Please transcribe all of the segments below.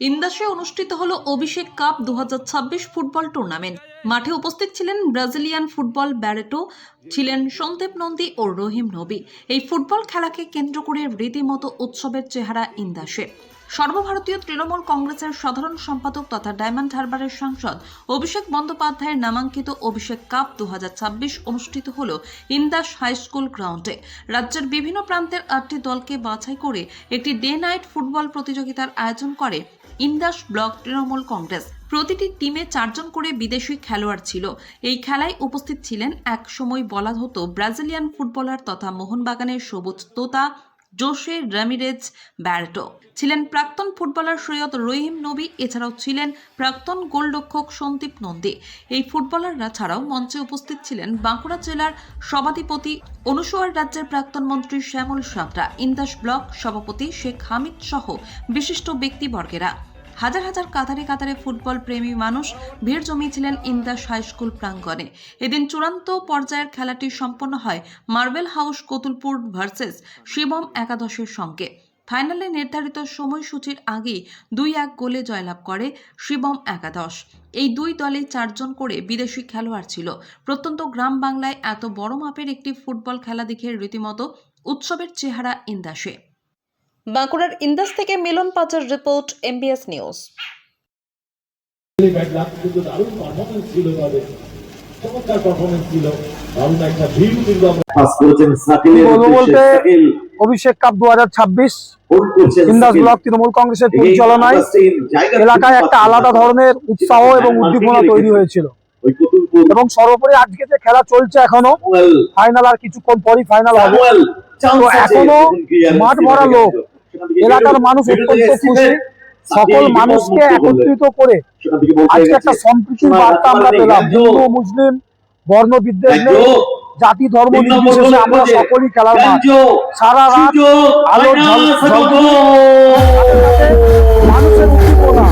ইন্দাসে অনুষ্ঠিত হলো অভিষেক কাপ দুহাজার ছাব্বিশ ফুটবল টুর্নামেন্ট। মাঠে উপস্থিত ছিলেন ব্রাজিলিয়ান ফুটবল ব্যারেটো, ছিলেন সন্দীপ নন্দী ও রহিম নবী। এই ফুটবল খেলাকে কেন্দ্র করে রীতিমতো উৎসবের চেহারা ইন্দাসে। সর্বভারতীয় তৃণমূল কংগ্রেসের সাধারণ সম্পাদক তথা ডায়মন্ড হারবারের সাংসদ অভিষেক বন্দ্যোপাধ্যায়ের নামাঙ্কিত অভিষেক কাপ দু হাজার ছাব্বিশ অনুষ্ঠিত হল ইন্দাস হাই স্কুল গ্রাউন্ডে। রাজ্যের বিভিন্ন প্রান্তের আটটি দলকে বাছাই করে একটি ডে নাইট ফুটবল প্রতিযোগিতার আয়োজন করে ইন্দাস ব্লক তৃণমূল কংগ্রেস। প্রতিটি টিমে চারজন করে বিদেশি খেলোয়াড় ছিল। এই খেলায় উপস্থিত ছিলেন এক সময় বলা হতো ব্রাজিলিয়ান ফুটবলার তথা মোহনবাগানের সবুজ তোতা জোসে রামিরেজ ব্যারটো। ছিলেন প্রাক্তন ফুটবলার সৈয়দ রহিম নবী, এছাড়াও ছিলেন প্রাক্তন গোলরক্ষক সন্দীপ নন্দী। এই ফুটবলাররা ছাড়াও মঞ্চে উপস্থিত ছিলেন বাঁকুড়া জেলার সভাধিপতি, অনুসোয়ার রাজ্যের প্রাক্তন মন্ত্রী শ্যামল সাঁতরা, ইন্দাস ব্লক সভাপতি শেখ হামিদ সহ বিশিষ্ট ব্যক্তিবর্গেরা। হাজার হাজার কাতারে কাতারে ফুটবল প্রেমী মানুষ ভিড় জমিয়েছিলেন ইন্দাস হাই স্কুল প্রাঙ্গণে। এদিন চূড়ান্ত পর্যায়ের খেলাটি সম্পন্ন হয় Marble House Kotulpur versus Shivam একাদশের সঙ্গে। ফাইনালে নির্ধারিত সময়সূচির আগেই দুই এক গোলে জয়লাভ করে শিবম একাদশ। এই দুই দলে চারজন করে বিদেশি খেলোয়াড় ছিল। প্রত্যন্ত গ্রাম বাংলায় এত বড় মাপের একটি ফুটবল খেলা দেখে রীতিমতো উৎসবের চেহারা ইন্দাসে। বাঁকুড়ার ইন্দাস থেকে মিলন পাচার report MBS news Abhishek cup দু হাজার ছাব্বিশ ইন্দাস ব্লক তৃণমূল কংগ্রেসের পরিচালনায় এলাকায় একটা আলাদা ধরনের উৎসাহ এবং উদ্দীপনা তৈরি হয়েছিল এবং সর্বোপরি আজকে যে খেলা চলছে এখনও ফাইনাল আর কিছুক্ষণ পরই ফাইনাল হবে তো এখনও মাঠ ভরা লোক। এলাকার মানুষ অত্যন্ত খুশি। সকল মানুষকে একত্রিত করে আজকে একটা সম্প্রীতির বার্তা আমরা পেলাম। হিন্দু মুসলিম বর্ণ বিদ্বেষ নেই জাতি ধর্ম নির্বিশেষে আমরা সকলই খেলার মাঠ। সারা রাত আলোর গোল। মানুষের উদ্দীপনা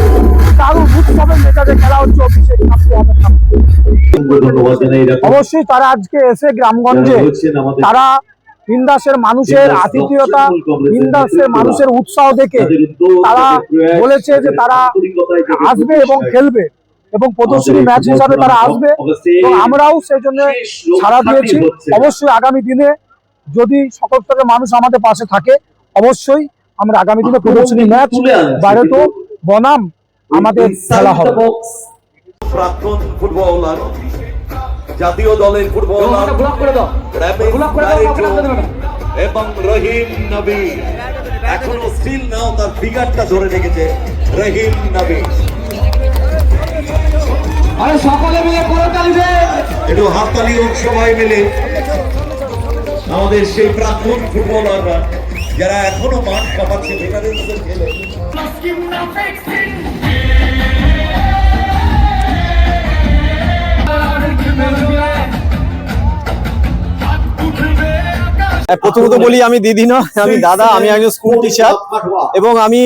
দারুণ উৎসবের মেজাজে খেলা হচ্ছে অভিষেক অবশ্যই তারা আজকে এসে গ্রামগঞ্জে তারা ইন্দাসের মানুষের আতিথেয়তা নেতৃত্ব। মানুষের উৎসাহ দেখে তারা বলেছে যে তারা আসবে এবং খেলবে এবং প্রদর্শনী ম্যাচ হিসাবে তারা আসবে। এবং আমরাও সেই জন্য সাড়া দিয়েছি। অবশ্যই আগামী দিনে যদি সকল স্তরের মানুষ আমাদের পাশে থাকে অবশ্যই আমরা আগামী দিনে প্রদর্শনী ম্যাচ বাইরে তো বনাম আমাদের খেলা হবে। প্রাক্তন ফুটবলার জাতীয় দলের ফুটবলার এবং রহিম নবী। এখনও স্টিল নাও তার ফিগারটা ধরে রেখেছে রহিম নবী। একটু হাততালি হোক সবাই মিলে। আমাদের সেই প্রাক্তন ফুটবলাররা যারা এখনও মাঠ কাঁপাচ্ছে খেলে। প্রথমত বলি, আমি দিদি না আমি দাদা, আমি একজন স্কুল টিচার এবং আমি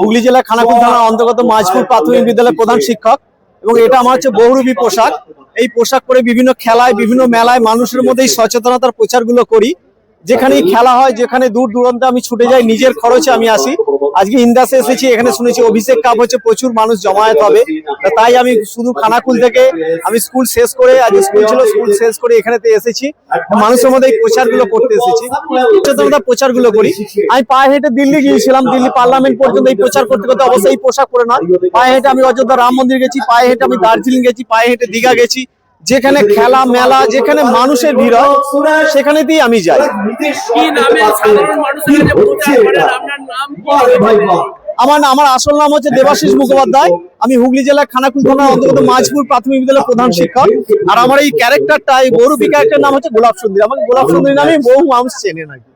হুগলি জেলা খানাকুল থানার অন্তর্গত মাঝপুর প্রাথমিক বিদ্যালয়ের প্রধান শিক্ষক, এবং এটা আমার হচ্ছে বহুরূপী পোশাক। এই পোশাক পরে বিভিন্ন খেলায়, বিভিন্ন মেলায় মানুষের মধ্যে এই সচেতনতার প্রচারগুলো করি। যেখানেই খেলা হয়, যেখানে দূর দূরান্তে আমি ছুটে যাই, নিজের খরচে আমি আসি। আজকে ইন্দাসে এসেছি, এখানে শুনেছি অভিষেক কাপ হচ্ছে, প্রচুর মানুষ জমায়েত হবে। তাই আমি শুধু খানাকুল থেকে, আমি স্কুল শেষ করে, আজ স্কুল ছিল স্কুল শেষ করে এখানেতে এসেছি। মানুষের মধ্যে এই প্রচারগুলো করতে এসেছি। সচেতনতা প্রচারগুলো করি। আমি পায়ে হেঁটে দিল্লি গিয়েছিলাম, দিল্লি পার্লামেন্ট পর্যন্ত এই প্রচার করতে করতে অবশ্যই এই পোশাক পরে নয়। পায়ে হেঁটে আমি অযোধ্যা রাম মন্দির গেছি, পায়ে হেঁটে আমি দার্জিলিং গেছি, পায়ে হেঁটে দীঘা গেছি। যেখানে খেলা মেলা যেখানে মানুষের ভিড় হয় সেখানেতেই আমি যাই আমার আমার আসল নাম হচ্ছে দেবাশিস মুখোপাধ্যায় আমি হুগলি জেলার খানাকুল থানার অন্তর্গত মাঝপুর প্রাথমিক বিদ্যালয়ের প্রধান শিক্ষক আর আমার এই ক্যারেক্টারটা এই গৌরবী ক্যারেক্টার নাম হচ্ছে গোলাপ সুন্দরী আমাকে গোলাপ সুন্দরী নামে বহু মানুষ চেনে নাকি